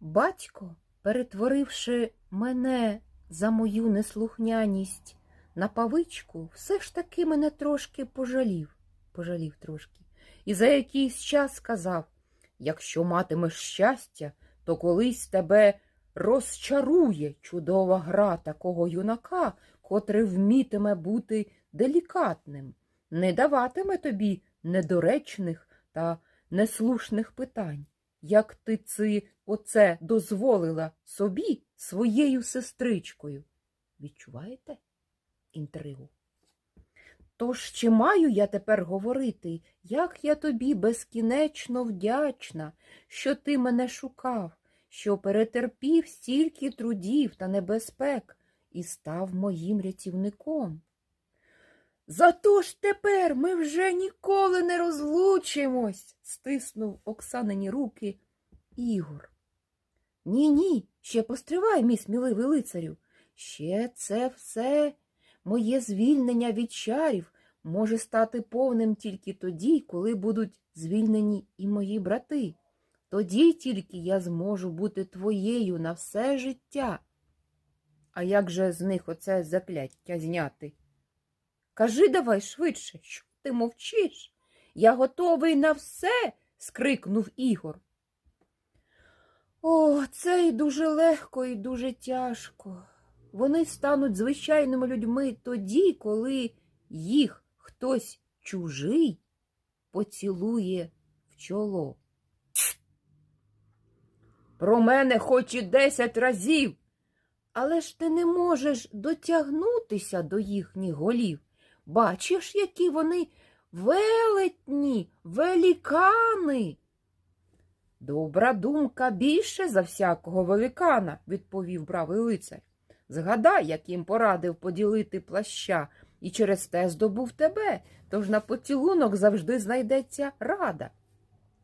Батько, перетворивши мене за мою неслухняність на павичку, все ж таки мене трошки пожалів, пожалів трошки, і за якийсь час сказав якщо матимеш щастя, то колись тебе розчарує чудова гра такого юнака, котрий вмітиме бути делікатним, не даватиме тобі недоречних та неслушних питань, як ти ци оце дозволила собі своєю сестричкою. Відчуваєте інтригу? Тож чи маю я тепер говорити, як я тобі безкінечно вдячна, що ти мене шукав, що перетерпів стільки трудів та небезпек і став моїм рятівником? Зато ж тепер ми вже ніколи не розлучимось, стиснув Оксанині руки Ігор. Ні, ні, ще постривай, мій сміливий лицарю. Ще це все моє звільнення від чарів може стати повним тільки тоді, коли будуть звільнені і мої брати. Тоді тільки я зможу бути твоєю на все життя. А як же з них оце закляття зняти? Кажи давай швидше, що ти мовчиш? Я готовий на все. скрикнув Ігор. О, це і дуже легко, і дуже тяжко. Вони стануть звичайними людьми тоді, коли їх хтось чужий поцілує в чоло. Про мене хоч і десять разів. Але ж ти не можеш дотягнутися до їхніх голів. Бачиш, які вони велетні, велікани. Добра думка більше за всякого великана, відповів бравий лицар. Згадай, як їм порадив поділити плаща, і через те здобув тебе, тож на поцілунок завжди знайдеться рада.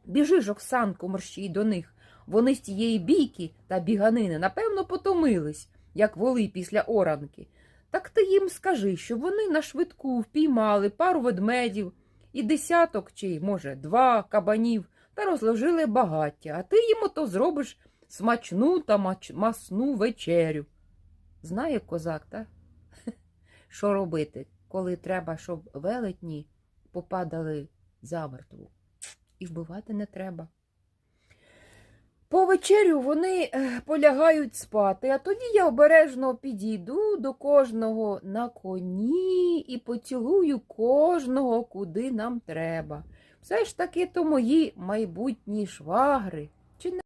Біжи ж, Оксанку, мерщій до них. Вони з тієї бійки та біганини, напевно, потомились, як воли після оранки. Так ти їм скажи, що вони на швидку впіймали пару ведмедів і десяток чи, може, два кабанів та розложили багаття, а ти їм ото зробиш смачну та масну вечерю. Знає козак, та? Що робити, коли треба, щоб велетні попадали замертву? І вбивати не треба. По вечерю вони е, полягають спати, а тоді я обережно підійду до кожного на коні і поцілую кожного, куди нам треба. Все ж таки то мої майбутні швагри.